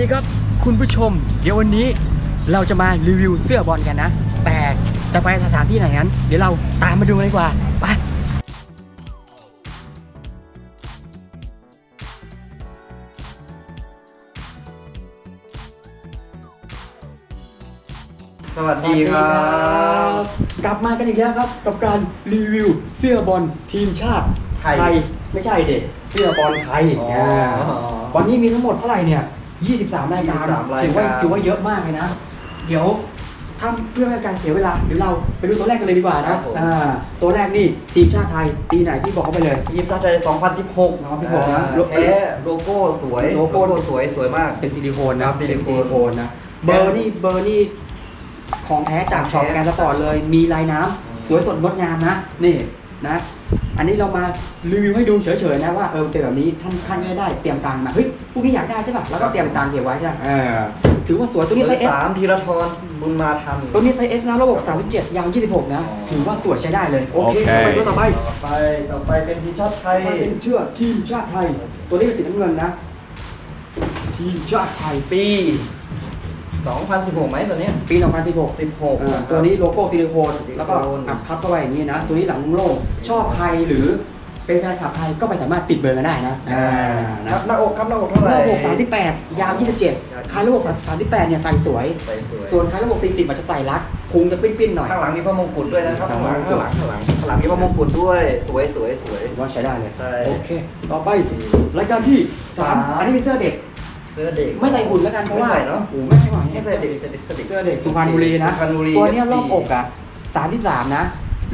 ดีครับคุณผู้ชม เดี๋ยววันนี้เราจะมารีวิวเสื้อบอลกันนะ แต่จะไปสถานที่ไหนนั้น เดี๋ยวเราตามมาดูกันดีกว่าไปสวัสดีครับ กลับมากันอีกแล้วครับกับการรีวิวเสื้อบอลทีมชาติไทย ไม่ใช่เด็กเสื้อบอลไทยอ๋ออ่าวันนี้มีทั้งหมดเท่าไหร่เนี่ย 23 รายการ23รายการ ถือว่าถือว่าเยอะมากเลยนะ เดี๋ยวทำเพื่อไม่ให้การเสียเวลาเดี๋ยวเราไปดูตัวแรกกันเลยดีกว่านะอ่าตัวแรกนี่ทีมชาติไทยปีไหนที่บอกเขาไปเลย ทีมชาติไทย2016 2016นะแท้โลโก้สวยโลโก้ สวยสวยมาก เป็นซิลิโคนนะครับซิลิโคนเป็นซิลิโคนนะเบอร์นี่เบอร์นี่ของแท้จากช็อปของแท้แกนสปอร์ตเลย มีลายน้ำสวยสดงดงามนะ นี่ นะ อันนี้เรามารีวิวให้ดูเฉยๆนะว่าเออเป็นแบบนี้ท่านท่านไม่ได้เตรียมตังค์มาเฮ้ยพวกนี้อยากได้ใช่ป่ะแล้วก็เตรียมตังค์เก็บไว้ใช่ไหมเออถือว่าสวยตัวนี้ไซส์เอสสามธีรทรบุญมาทันตัวนี้ไซส์เอสนะระบบ37ยาว26 นะอ๋อถือว่าสวยใช้ได้เลยโอเคโอเค ไปตัวต่อไปต่อไปต่อไปเป็นทีมชาติไทยไปเป็นเชือกทีมชาติไทย ตัวนี้เป็นสีน้ำเงินนะ ทีมชาติไทย ปี 2016ไหมตัวเนี้ย ปี 2016 16เออตัวนี้โลโก้ซิลิโคนซิลิโคนแล้วก็อัดทับเข้าไปอย่างนี้นะ ตัวนี้หลังโล่งชอบใครหรือเป็นแฟนคลับใครก็ไปสามารถติดเบอร์กันได้นะอ่านะครับหน้าอกครับหน้าอกเท่าไหร่ ระบบ 38 ยาว 27คายระบบ38 เนี่ยใส่สวย ใส่สวย ส่วนคายระบบ 40 มันจะใส่รัดพุงจะปิ้นๆหน่อย ข้างหลังมีพระมงกุฎด้วยนะครับข้าข้างงหหลัลังงข้างหลังข้างหลังข้างหลังมีพระมงกุฎด้วยสวยสวยสวยถือว่าใช้ได้เลย ใช่โอเค ต่อไป รายการที่สามสามอันนี้เป็นเสื้อเด็กเสื้อเด็กไม่ใส่หุ่นแล้วกันเพราะว่าไม่ใส่เนาะโอ้โหไม่ใช่หวังไม่ใส่เด็กแต่เด็กแต่เด็กเสื้อเด็กสุพรรณบุรีนะสุพรรณบุรีตัวเนี้ยรอบอกอะ33นะ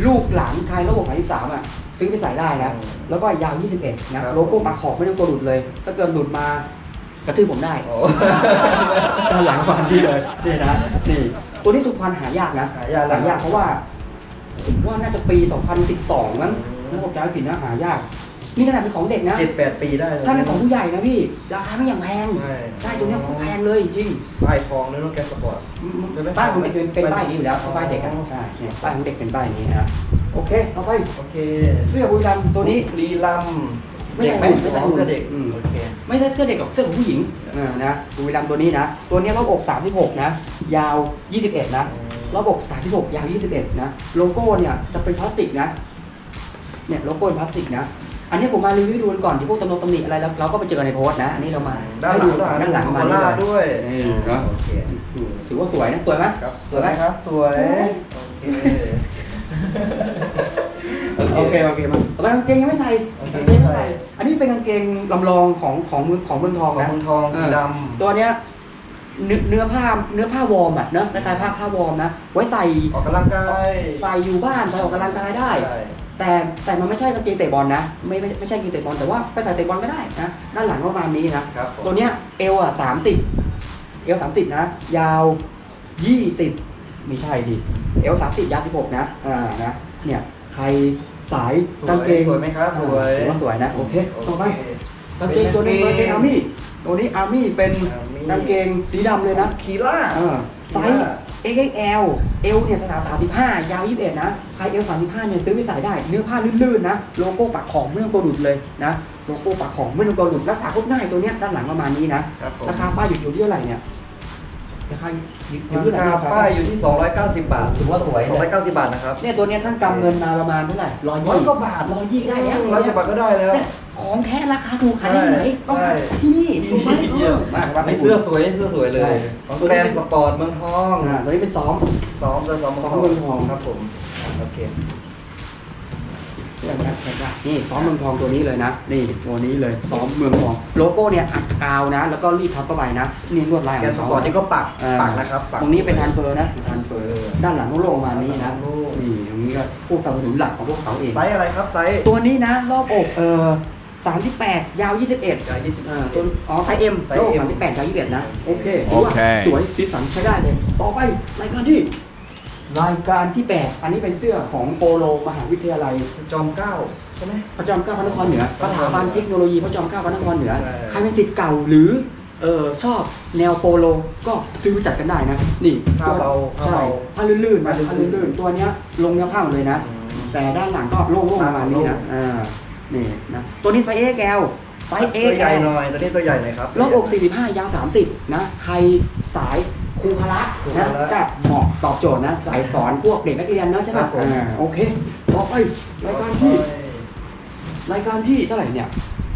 ลูกหลานใครรอบอก33อะซื้อไปใส่ได้นะอืมแล้วก็ยาว 21 นะครับโลโก้ปากขอบไม่ต้องตัวหลุดเลย ถ้าเกิดหลุดมากระทืบผมได้โอ้ด้านหลังฟันที่เลย นี่นะ นี่ ตัวนี้สุพรรณหายากนะ หายากแล้วหายากเพราะว่า ผมว่าน่าจะปี 2012มั้งถ้าผมจำไม่ผิดนะหายาก นี่ขนาดเป็นของเด็กนะเจ็ดแปดปีได้ถ้าเป็นของผู้ใหญ่นะพี่ราคาไม่อย่างแพงใช่ใช่ตัวเนี้ยแพงเลยจริงป้ายทองด้วยรถแกสปอร์ตป้ายของเด็กเป็นเป็นป้ายนี้อยู่แล้วป้ายเด็กอะใช่เนี่ยป้ายของเด็กเป็นป้ายนี้นะโอเคเอาไปโอเคเสื้อบุรีรัมย์ตัวนี้รีลัมไม่เด็ใช่กไหมไม่ใช่เสื้อเด็กอืมโอเคไม่ใช่เสื้อเด็กหรอกเสื้อของผู้หญิงเออนะบุรีรัมย์ตัวนี้นะตัวนี้รอบอก36นะยาว 21 นะรอบอก36ยาว 21 นะ โลโก้เนี่ยจะเป็นพลาสติกนะเนี่ยโลโก้เป็นพลาสติกนะ อันนี้ผมมารีวิวให้ดูกันก่อนที่พวกตำนงตำหนิอะไรแล้วเราก็ไปเจอกันในโพสต์นะ อันนี้เรามาด้านหลังให้ดูก่อนด้านหลังมาโคนี่ล่าเลยด้วยนี่เนอะโอเคอืมถือว่าสวยนะสวยไหมครับสวยไหมครับสวยโอเคโอเคโอเคมาแต่ว่ากางเกงยังไม่ใส่โอเคกางเกงไม่ใส่อันนี้เป็นกางเกงลำลองของของเมืองของเมืองทองของนะเมืองทองสีดำตัวเนี้ยเนื้อเนื้อผ้าเนื้อผ้าวอร์มอะเนอะคล้ายๆผ้าผ้าวอร์มนะไว้ใส่ออกกำลังกายใส่อยู่บ้านใส่ออกกำลังกายได้ใช่ แต่แต่มันไม่ใช่กางเกงเตะบอลนะ ไม่ไม่ไม่ใช่กางเกงเตะบอลแต่ว่าไปใส่เตะบอลก็ได้นะด้านหลังประมาณนี้นะครับผม ตัวเนี้ยเอวอะสามสิบเอวสามสิบนะ ยาวยี่สิบไม่ใช่ดิเอวสามสิบยาวสิบหกนะอ่านะเนี่ยใครสายกางเกงสวยไหมครับสวยถือว่าสวยนะโอเคต่อไปโกางเกงตัวนี้เป็นอาร์มี่ตัวนี้อาร์มี่เป็น Army กางเกงสีดำเลยนะ คีล่า เออ ไซส์ XXL เอวเนี่ยสถาน35 ยาว 21 นะใครเอว35 เนี่ยซื้อไปใส่ได้ เนื้อผ้าลื่นๆนะ โลโก้ปักของไม่ต้องตัวหลุดเลยนะ โลโก้ปักของไม่ต้องตัวหลุดรักษาพวกง่ายตัวเนี้ยด้านหลังประมาณนี้นะ ครับผม ราคาป้ายอยู่อยู่ที่เท่าไหร่เนี่ย ราคาอยู่อยู่ที่ราเท่าไหร่คาป้ายอยู่ที่ 290 บาทถือว่าสวยเลย290 บาทนะครับเนี่ยตัวเนี้ยท่านกำเงินมาประมาณเท่าไหร่ร้อยร้อยกว่าบาทร้อยยี่ได้แล้วร้อยกว่าบาทก็ได้แล้วเนี่ยของแท้ราคาถูกขายได้ที่ไหนต้องมาใช่ที่นี่ ถูกไหมเออมามาไปไอเสื้อสวยเสื้อสวยเลยของแบรนด์สปอร์ตเมืองทองอ่าตัวนี้เป็นซ้อมซ้อมเสื้อซ้อมซ้อมเมืองทองครับผมโอเคนี่ซ้อมเมืองทองตัวนี้เลยนะ นี่ตัวนี้เลยซ้อมเมืองทอง โลโก้เนี่ยอัดกาวนะ แล้วก็รีดทับเข้าไปนะนี่ลวดลายของสเขาปอร์ตนี่ก็ปักปักนะครับปักตรงนี้เป็นทันเฟอร์นะทันเฟอร์ด้านหลังก็โล่งประมานี้นะนี่ตรงนี้ก็พวกสนับสนุนหลักของพวกเขาเองไซส์อะไรครับไซส์ตัวนี้นะรอบอกเออ สามสิบแปดยาวยี่สิบเอ็ดยาว20เออตัวอ๋อไซส์เอ็มไซส์โล M สามสิบแปดยาวยี่สิบเอ็ดนะโอเคถือว่าโอเคสวยสีสันใช้ได้เลย ต่อไปรายการที่รายการที่แปดอันนี้เป็นเสื้อของโปโลมหาวิทยาลัยจอมเกล้าใช่ไหมพระจอมเกล้าพระนครเหนือสถาบันเทคโนโลยีพระจอมเกล้าพระนครเหนือใช่ใครเป็นศิษย์เก่าหรือเออชอบแนวโปโลก็ซื้อไปจัดกันได้นะนี่ผ้าเบาผ้าใช่เบาผ้าลื่นๆนะผ้าลื่นๆผ้าลื่นๆตัวเนี้ยลงเนื้อผ้าหมดเลยนะอืมแต่ด้านหลังก็โล่งๆประมาณนี้นะอ่า นี่นะตัวนี้ไซส์ XL ไซไซส์ตัวใหญ่ XL หน่อยตัวนี้ตัวใหญ่หน่อยครับรอบอก45 ยาว 30 นะ ใครสายครูพละครูพนะละก็เหมาะตอบโจทย์นะสายสอนพวกเด็กนักเรียนนะใช่ไหมครับผมอ่าโอเคต่อไปรายการที่ รายการที่เท่าไหร่เนี่ย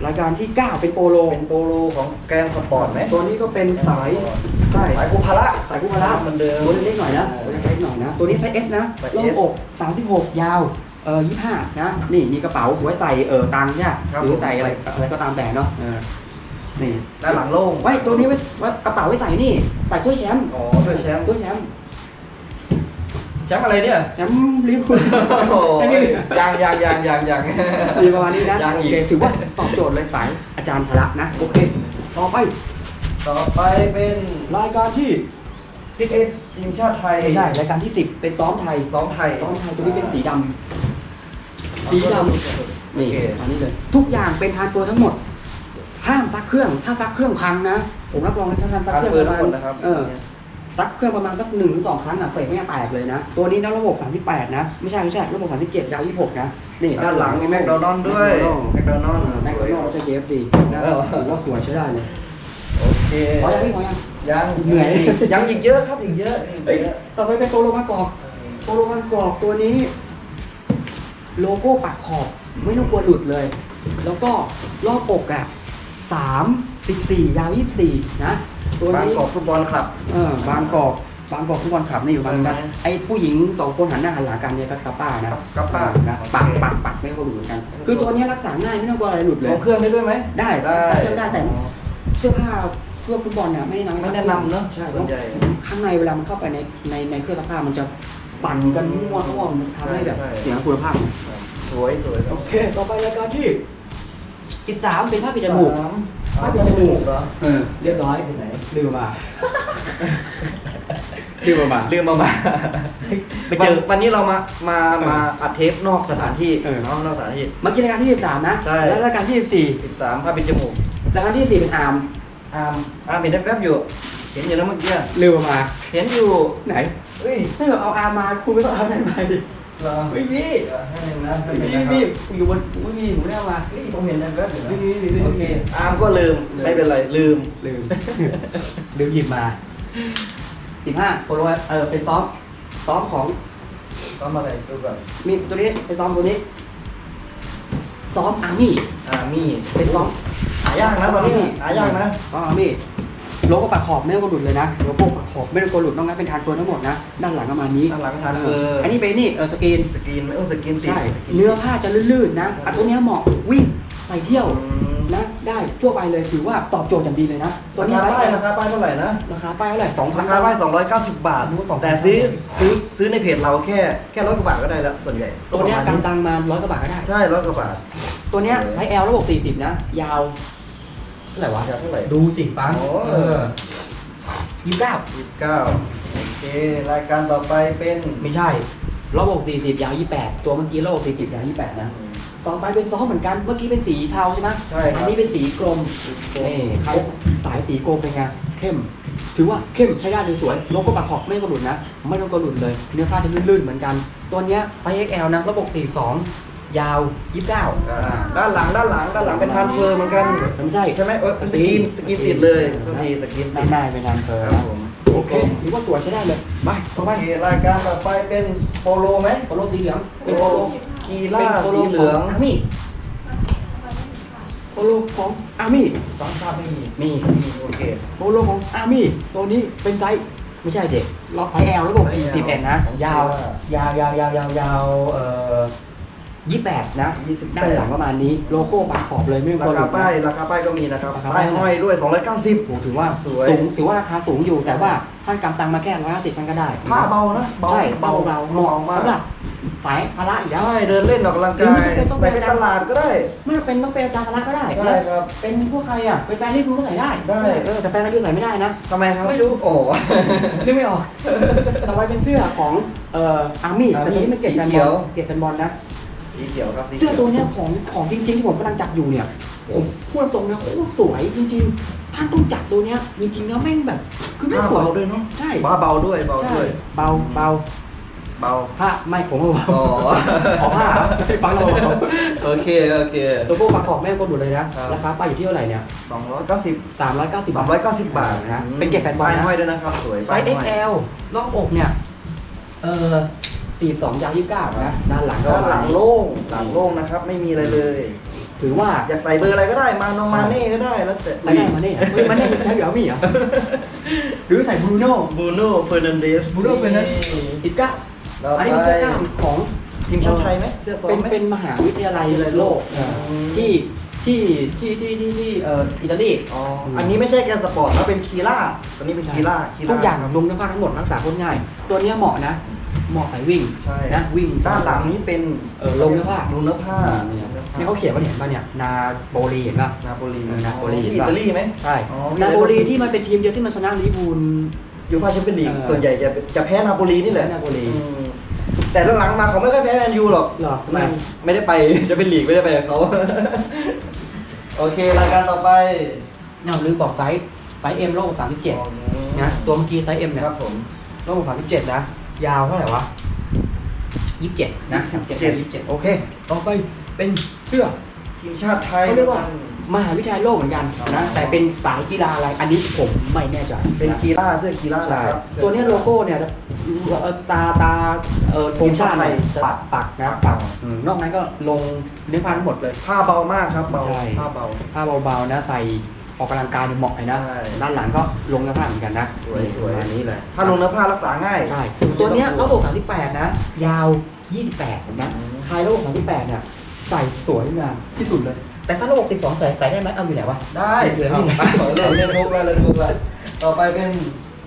รายการที่ 9 เป็นโปโล เป็นโปโลของแกนสปอร์ตไหมตัวนี้ก็เป็นสายใช่สายคูพาระสายครูพละเหมือนเดิมตัวเล็กๆหน่อยนะตัวเล็กๆหน่อยนะ ตัวนี้ไซส์ S นะไซส์รอ S บอก36 ยาว เออ25นะนี่มีกระเป๋าไว้ใส่เออตังค์เนี่ยครับหรือใส่อะไรอะไรก็ตามแต่เนาะเออนี่ด้านหลังโล่งไว้ตัวนี้ไว้ไว้กระเป๋าไว้ใส่นี่ใส่ถ้วยแชมป์อ๋อถ้วยแชมป์ถ้วยแชมป์แชมป์อะไรเนี่ยแชมป์ลิเวอร์พูลโอ้โหไอ้นี่ยังยังยังยังยังมีประมาณนี้นะยังโออีกเคถือว่าตอบโจทย์เลยสายอาจารย์พละนะโอเคต่อไป ต่อไปเป็นรายการที่11ทีมชาติไทยไม่ใช่รายการที่ 10 เป็นซ้อมไทยซ้อมไทยซ้อมไทยตัวนี้เป็นสีดำ สีดำโอนี่เคอันนี้เลยทุกอย่างเป็นทานตัวทั้งหมด ห้ามซักเครื่อง ถ้าซักเครื่องพังนะ ผมรับรองเลยถ้าทำซักทานเครื่องเฟืปนระทั้มางณหมดนะครับเออซักเครื่องประมาณสักหนึ่งหรือสองครั้งอะเฟรไม่แตกเลยนะ ตัวนี้นะระบบ 38 นะ ไม่ใช่ไม่ใช่ระบบ 37 ยาว 26 นะ นี่ด้านหลังมีแมคโดนัลด์ด้วยแมคโดนัลด์แมคโดนัลด์ไม่ใช่ KFC นะเออถือว่าสวยใช้ได้เลยโอเคพอยังพี่พอยังยังเหนื่อยยังอีกเยอะครับอีกเยอะอีกเอ้ยเยอะต่อไปเป็นโตโลมากอกโตโลมากอกตัวนี้ โลโก้ปักขอบไม่ต้องกลัวหลุดเลย แล้วก็รอบอกอะสามสิบสี่ยาวยี่สิบสี่นะตัวบางนี้กอกฟุตบอลคลับ เออบางกอกบางกอกฟุตบอลคลับนี่อยู่บางนะใช่ไหมไอ้ผู้หญิงสองคนหันหน้าหันหลังกันเนี่ยก็กระป้านะกระป้านะโอเค ปักปักปักไม่ต้องกลัวหลุดเหมือนกันคือตัวเนี้ยรักษาง่ายไม่ต้องกลัวอะไรหลุดเลลยงเครื่องได้ด้วยไหม ได้ได้เสื้อได้แต่เสื้อผ้าเสื้อฟุตบอลเนี่ยไม่แนะนำไม่แนะนำเนอะใช่ส่วนใหญ่ ข้างในเวลามันเข้าไปในในในเครื่องซักผ้ามันจะ ปั่นกันมั่วทั่วมันทำให้แบบใช่ใช่ เสียคุณภาพ สวยสวยครัโอบเค ต่อไปรายการที่ 13 เป็นผ้าปิดจมูกสามผ้าปิดจมูกเหรอ เออเรียบร้อยไหนลืมมา ลืมมาลืมมามาไปเจอวันวันนี้เรามามาเออมาอัดเทปนอกสถานที่เออเนาะนอกสถานที่ เมื่อกี้รายการที่ 13 นะ ใช่ แล้วรายการที่สิบสามผ้าปิดจมูก14รายการที่ 4 เป็นอาร์มอาร์มอาร์มเห็นแวบๆอยู่ เห็นอยู่แล้วเมื่อกี้ลืมมา เห็นอยู่ไหนเฮ้ยถ้าเกิดเอาอาร์มมาคุณไม่ต้องเอาอะไรมาดิเหรอไม่มีให้หนึ่งนะให้ไม่หนึ่งมีนะคไม่รับมีอยู่บนไม่มีหนูไม่ได้เอามาเฮ้ยผมเห็นแวบๆอยู่นะไม่มีไม่มีไม่มีโอเคอาร์มก็ลืมไม่เป็นไรลืมลืม ลืมหยิบมาสิบห้าโปโลเออเป็นซ้อมซ้อมของ ต้องมาอะไรดูก่อนมีตัวนี้เป็นซ้อมตัวนี้ ซ้อมอาร์มี่อาร์มี่เป็นซ้อมหายากนะตอนนี้หายากนะซ้อมอาร์มี่ โลโก้ปักขอบไม่ต้องกดหลุดเลยนะโลโก้ปักขอบไม่ต้องกดหลุดนอกนั้นเป็นทานเฟิร์นทั้งหมดนะ ด้านหลังประมาณนี้ด้านหลังทานเฟอร์อันนี้เป็นนี่เออสกรีนสกรีนไม่ต้องสกรีนติดใช่เนื้อผ้าจะลื่นๆนะอันตัวเนี้ยเหมาะวิ่งไปเที่ยวอืมนะได้ทั่วไปเลยถือว่าตอบโจทย์อย่างดีเลยนะตัวรานี้คาไซส์ป้าย L ราคาป้ายเท่าไหร่นะราคาป้ายเท่าไหร่สองพันราคาป้าย290บาทโอ้โห2,000แต่ซื้อซื้อซื้อในเพจเราแค่แค่ร้อยกว่าบาทก็ได้แล้วส่วนใหญ่ตัวเนี้ยประกำมาณตังมาร้อยกว่าบาทก็ได้ใช่ร้อยกว่าบาทตัวเนี้ยโอเคไซส์ L ระบบ40นะยาวเท่า ไหร่วะยาวเท่าไหร่ดูสิปังโอ้ เออยี่สิบเก้า29โอเค รายการต่อไปเป็นไม่ใช่ระบบ40ยาว28ตัวเมื่อกี้ระบบ40ยาว28นะ ต่อไปเป็นซ้อมเหมือนกัน เมื่อกี้เป็นสีเทาใช่ไหมใช่ครับ อันี้เป็นสีกรมนี่ใครสายสีกรมเป็นไง เข้ม ถือว่าเข้มใช้ได้เลยสวยโลโก้ปักขอบไม่กระหลุดนะ ไม่ต้องกระหลุดเลย เนื้อผ้าจะลื่นๆเหมือนกัน ตัวเนี้ยไซส์ XL นะระบบ42 ยาว29อ่า ด้านหลังด้านหลังด้านหลังเป็นทรานสเฟอร์เหมือนกันไม่ใช่ใช่ไหมเออสกรีนสกรีนติดเลยโทษทีสกรีนติได้ดได้เป็นทางเธอครับผมโอเคถือว่าสวยใช้ได้เลยไปต่อโอไปเครายการต่อไปเป็นโปโลไหมโปโลสีเหลืองเป็นโปโลกีล่าเป็นโปโลสีเหลืองอาร์มี่โปโลของอาร์มี่สองชาติไม่มีมีมีโอเค โปโลของอาร์มี่ตัวนี้เป็นไซส์ไม่ใช่เด็กล็อกไซส์ L ระบบไซส์ L 41นะของยาวกีฬยาวยาวยาวยาวยาวเอ่อ 28 นะ28 ด้านหลังประมาณนี้โลโก้ปักขอบเลยไม่ต้องรากลัวหคาลุดนะ ป้ายราคาป้ายก็มีนะครับราคาป้ายป้ายห้อยด้วย 290โหถือว่าสวย สูงถือว่าราคาสูงอยู่แต่ว่าท่านกำตังมาแค่ร้อยห้าสิบท่านก็ได้ผ้าเบานะเบาใช่เบาเบาเบาเบาเหมาะมากสำหรับสายพละอยู่แล้วใช่เดินเล่นออกกำลังกายหรือไม่ต้องไปเป็นตลาดก็ได้ ไม่จำเป็นต้องเป็นอาจารย์พละก็ได้ได้ครับเป็นพวกใครอะเป็นแฟนที่คุณก็ใส่ได้ได้ เออแต่แฟนที่ใส่ไม่ได้นะทำไมครับไม่รู้โอ้โห นึกไม่ออก ต่อไปเป็นเสื้อของเอ่ออาร์มี่ Army แต่ตัวนี้ไม่เก็บกันสีเขีบอยวลเก็บกันบอลนะ สีเขียวครับสีขีเสื้อตัวเนี้ยของของจริงๆที่ผมกำลังจับอยู่เนี่ย ผมพูดตรงนะโคตรสวยจริงๆ ท่านต้องจับตัวเนี้ยจริงๆแล้วแม่งแบบ คือไม่ผ้าสวยเบาด้วยเนาะใช่ผ้าเบาด้วยเบาใช่ด้วยเบาเบาเบาผ้าไม่ผมว่าอ๋อขอผ้าไม่ฟังเราโอเคโอเค ตัวพวกประกอบแม่งก็ดูเลยนะครับ ราคาป้ายอยู่ที่เท่าไหร่เนี่ยสองร้อยเก้าสิบสามร้อยเก้าสิบสามร้อยเก้าสิบบาทนะเป็นเก็บแฟนบอลป้ายนะ ห้อยด้วยนะครับ สวยไซป้ายส์ ห้อย XL รอบอกเนี่ย เออ สี่สองยาวยี่สิบเก้านะด้านหลังก็ด้านหลังโล่งหลังโล่งนะครับ ไม่มีอะไรเลย ถือว่าอยากใส่เบอร์อะไรก็ได้มาโนมาเน่ก็ได้แล้วแต่ไม่ได้มาเนี่ยเฮ้ยมาเนี่ยใช่เหรอมีเหรอหรือใส่บรูโน่บูโน่เฟอร์นันเดสบรูโน่เป็นนั้นสิบเก้าอันนี้เป็นเสื้อกล้ามของทีมชาติไทยไหมเสื้อซ้อเป็มนไหมเป็นมหาวิทยาลัยโลกเอออืมที่ที่ที่ที่ที่ที่เอ่ออิตาลีอ๋ออันนี้ไม่ใช่แกนสปอร์ตนะเป็นคีร่าตัวนี้เป็นคีร่าคีร่าทุกอย่างลงเนื้อผ้าทั้งหมดรักษาคนง่าย ตัวเนี้ยเหมาะนะ เหมาะใส่วิ่งใช่ นะวิ่งด้านหลังนี้เป็นเออลงเนื้อผ้าลงเนื้อผ้านี่เขาเขียนว่าเนี่ยว่าเนี่ยนาโปลีเห็นป่ะ นาโปลีเออนาโปลี ที่อิตาลีไหมใช่อ๋อนาโปลีที่มันเป็นทีมเดียวที่มันชนะลิเวอร์พูล ยูฟ่าแชมเปี้ยนลีกเออส่วนใหญ่จะจะแพ้นาโปลีนี่แหละแพ้นาโปลี อืมแต่หลังๆมาเขาไม่ค่อยแพ้แมนยูหรอกเหรอทำไมไม่ได้ไป จะเป็นลีกไม่ได้ไปกับเขา โอเค รายการต่อไปเนี่ยลืมบอกไซส์ไซส์เอ็มโลกสามสิบเจ็ดอ๋อนะตัวเมื่อกี้ไซส์เอ็มเนี่ยครับผม โลกสามสิบเจ็ดนะ ยาวเท่าไหร่วะยี่สิบเจ็ดนะสามเจ็ดยี่สิบเจ็ดโอเค ต่อไปเป็นเสื้อทีมชาติไทยเขาเรียกว่ามหาวิทยาลัยโลกเหมือนกันนะแต่เป็นสายกีฬาอะไรอันนี้ผมไม่แน่ใจเป็นนะคีร่าเสื้อคีร่าใช่นะครับตัวเนี้ยโลโก้เนี่ยจะเอ่อตาตาเอ่อธงชาติเนี่ยจะปักปักนะปักอืมนอกนั้นก็ลงเนื้อผ้าทั้งหมดเลยผ้าเบามากครับเบาใช่ผ้าเบาผ้าเบาๆนะใส่ ออกกำลังกายเนี่ยเหมาะเลยนะ ใช่ ด้านหลังก็ลงเนื้อผ้าเหมือนกันนะสวยสวยประมาณนี้เลยถ้าลงเนื้อผ้ารักษาง่าย ใช่ ตัวเนี้ยระบบ38 นะ ยาว 28นะอืมใครระบบ38เนี่ยใส่สวยงามที่สุดเลย แต่ถ้าระบบ12ใส่ใส่ได้ไหมเอาอยู่ไหนวะ ได้อยู่ไหนเอาอยู่ไหนไปเล่นเล่นมุกแล้วเล่นมุกแล้วต่อไปเป็น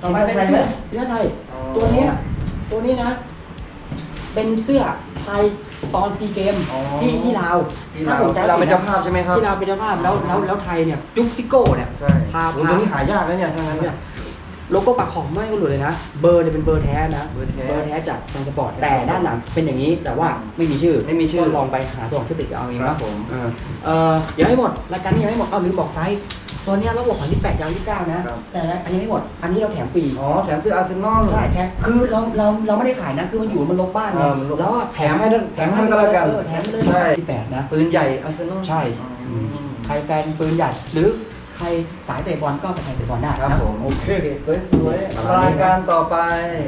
ต่อไปเป็นไทยไหมเสื้อไทยอ๋อตัวเนี้ยตัวนี้นะ เป็นเสื้อ ไทยตอนซีเกมอ๋อที่ที่ลาวที่ลาวถ้ผมจำที่ลาวเป็นเจ้าภาพใช่ไหมครับ ที่ลาวเป็นเจ้าภาพแล้วแล้วแล้วไทยเนี่ยจุกซิโก้เนี่ยใช่พาโอ้พา ตัวนี้หายากแล้วเนี่ยทั้งนั้นเนี่เนี่ยยโลโก้ปักของไม่ก็หลุดเลยนะ เบอร์เนี่ยเป็นเบอร์แท้นะเบอร์แท้จากทางสปอร์ตแต่ด้านหลังเป็นอย่างนี้แต่ว่าไม่มีชื่อไม่มีชื่อก็ลองไปหาตัวของชื่อติดเอาเองครันะบผม เออเออยังไม่หมดรายการนี้ยังไม่หมดเอาลืมบอกไซส์ ตัวเนี้ยระบบ38ยาว29นะ ครับ แต่อันนี้ไม่หมด อันนี้เราแถมฟรีอ๋อแถมเสื้ออาร์เซนอล ใช่แถมคือเราเราเราไม่ได้ขายนะ คือมันอยู่มันลบบ้านเออมันลบแล้วก็แถมแถมให้ด้วยแถมให้แถมให้ก็แล้วกันเออแถมไปเลยใช่ที่แปดนะ ปืนใหญ่อาร์เซนอลใช่ อืม ใครแฟนปืนใหญ่หรือใครสายเตะบอลก็ไปแข่งเตะบอลได้ครับนะผมโอเคสวยสวยๆรายการต่อไป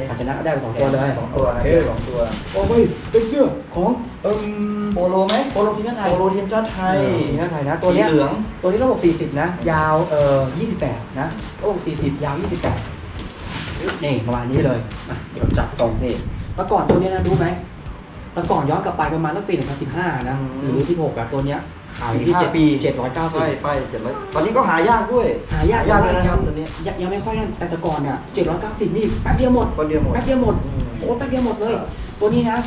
ใครชนะได้ไปสองตัวเลยสองตัวโอเคสองตัวโอ้ยเป็นเสื้อของเอิ่มโปโลไหมโปโลทีมชาติไทยโปโลทีมชาติไทยทีมชาติไทยนะตัวเนี้ยสีเหลืองตัวนี้ระบบ 40 นะ ยาวเอ่อ28 นะระบบ40 ยาว 28นี่ประมาณนี้เลยอะเดี๋ยวจับตรงนี่เมื่อก่อนตัวเนี้ยนะรู้ไหม แต่ก่อนย้อนกลับไปประมาณตั้งปี2015 นะอืมหรือ16อะตัวเนี้ยขายอยู่ที่15 7ปี 790 ใช่ไปเจ็ดร้อยตอนนี้ก็หายากด้วยหายากหายากเลยนะครับตัวนี้ยังยังไม่ค่อยนั่นแต่แต่ก่อนเนี่ย790 นี่แป๊บเดียวหมดคนเดียวหมด แป๊บเดียวหมดอืมโอ้แป๊บเดียวหมดเลยครับตัวนี้นะ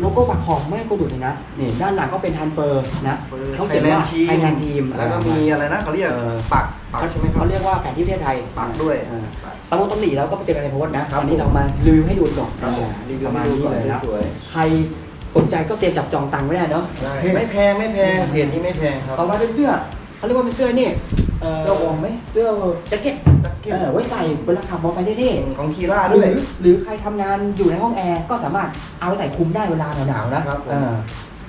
โลโก้ปักของไม่กระดุดเลยนะนี่ด้านหลังก็เป็นฮันเฟอร์นะเขาไทเขียยนแลนว่าด์ทีมไทยแลนด์ทีมแล้วก็มีอะไรนะเขาเรียกเออปักปักใช่ไหมครับเขาเรียกว่าแผนที่ประเทศไทยปักด้วยเออตำรวจตำหนิแล้วก็ไปเจอกันในโพสต์นะวันนี้เรามารีวิวให้ดูก่อนครับผมรีวิวมาณนี้เลยนะสวยใคร สนใจก็เตรียมจับจองตังค์ไว้ได้เนาะ ได้โอเคไม่แพงไม่แพงเพจนี้ไม่แพงครับ ต่อมาเป็นเสื้อเขาเรียกว่าเป็นเสื้อนี่เสื้อวอร์มไหมเสื้อแจ็คเก็ตแจ็คเก็ต เออไว้ใส่เวลาขับมอเตอร์ไซค์เท่ของคีร่าๆหด้วยรือหรือใครทำงานอยู่ในห้องแอร์ก็สามารถเอาไปใส่คลุมได้เวลาหนาวๆนะครับผมเออ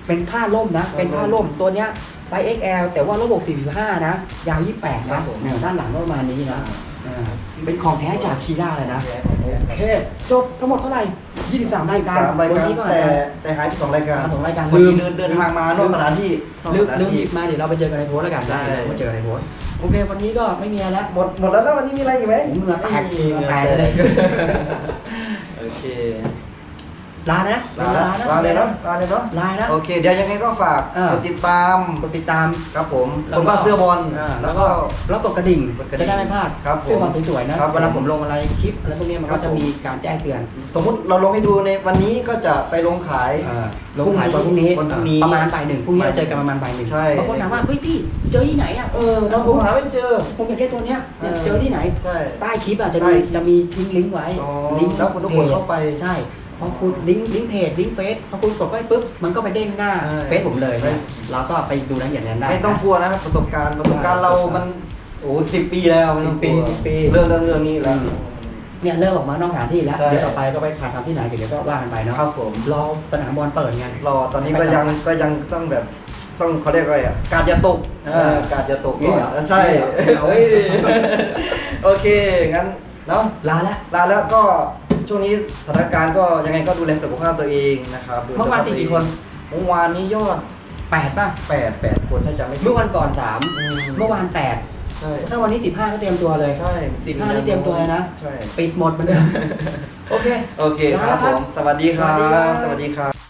เป็นผ้าล่มนะ เป็นผ้าล่มตัวเนี้ย ไซส์ XL แต่ว่าระบบ 45 นะ ยาว 28ครันะบผมเนี่ยด้านหลังก็ประมาณนี้นะเออเป็นของแท้จากคีร่าเลยนะ โอโอเคเค จบทั้งหมดเท่าไหร่ 23 รายการสามรายวันการนี้ก็แต่อาจจะแต่หายไปสองรายการมาสองรายการวันลืนี้มเดินเดินทางมานอกสถานที่นอกลืมสถานลืมที่หยิบมาเดี๋ยวเราไปเจอกันในโพสต์แล้วกันได้เดี๋ยวมาเจอกันในโพสต์โอเค วันนี้ก็ไม่มีอะไรแล้วหมดหมดแล้วแล้ววันนี้มีอะไรอีกไหมผมเหงื่อแตกไม่มีเหงื่อแตกเลย โอเค ลานะลาละลาเลยเนาะลาเลยเนาะลานะโอเค เดี๋ยวยังไงก็ฝากเออกดติดตามกดติดตามครับผมแล้วคนก็บ้าเสื้อบอลอ่าแล้วก็แล้วกดกระดิ่งกดกระดิ่จะงได้ไม่พลาดครับผมเสื้อบอลสวยๆนะครับเวลาผมลงอะไรคลิปอะไรพวกนี้มันครัก็บจะผมมีการแจ้งเตือน สมมุติเราลงให้ดูในวันนี้ก็จะไปลงขายอ่าลงขายวันพรุ่งนี้วันพรุ่งนี้ประมาณบ่ายหนึ่งพรุ่งนี้เราเจอกันประมาณบ่ายหนึ่งใช่บางคนถามว่าเฮ้ยพี่เจอที่ไหนอะเออเราผมหาไม่เจอผมอยากได้ตัวเนี้ยเนี่ยเออเจอที่ไหนใช่ใต้คลิปอะจะใช่มีจะมีทิ้งลิงก์ไว้อ๋อลิงก์แล้วคุณต้องกดเข้าไปใช่ พอคุณลิงก์ลิงก์เพจลิงก์เฟซพอคุณกดไปปุ๊บมันก็ไปเด้งหน้าใช่ เฟซผมเลยใช่เราก็ไปดูรายละเอียดนั้นได้ ไม่ต้องกลัวนะประสบการณ์ประสบการณ์เรามันโอ้สิบปีแล้วไม่ต้องกลัวสิบปีเรื่องเรื่องเรื่องนี้แล้วอืมเนี่ยเริ่มออกมานอกสถานที่แล้วใช่ เดี๋ยวต่อไปก็ไปถ่ายทำที่ไหนเดี๋ยวก็ว่ากันไปเนาะครับผมรอสนามบอลเปิดไง รอตอนนี้ก็ยังก็ยังต้องแบบต้องเขาเรียกอะไรอะการจะตกเออการจะตกนี่ก่อนเหรอใช่นี่เหรอเฮ้ยโอเคงั้นเนาะลาแล้ว ลาแล้วก็ ช่วงนี้สถานการณ์ก็ยังไงก็ดูแลสุขภาพตัวเองนะครับดูเมื่อวานติดกี่คนเมื่อวานนี้ยอดแปดป่ะแปดแปดคนถ้าจำไม่ผิด เมื่อวันก่อนสามอืม เมื่อวานแปดใช่ถ้าวันนี้สิบห้าก็เตรียมตัวเลยใช่สิบห้านี่เตรียมตัวเลยนะ ใช่ปิดหมดเหมือนเดิมโอเค โอเคลาคแล้รัวบผมสวัสดีครัสวัสดีครับบสวัสดีครับ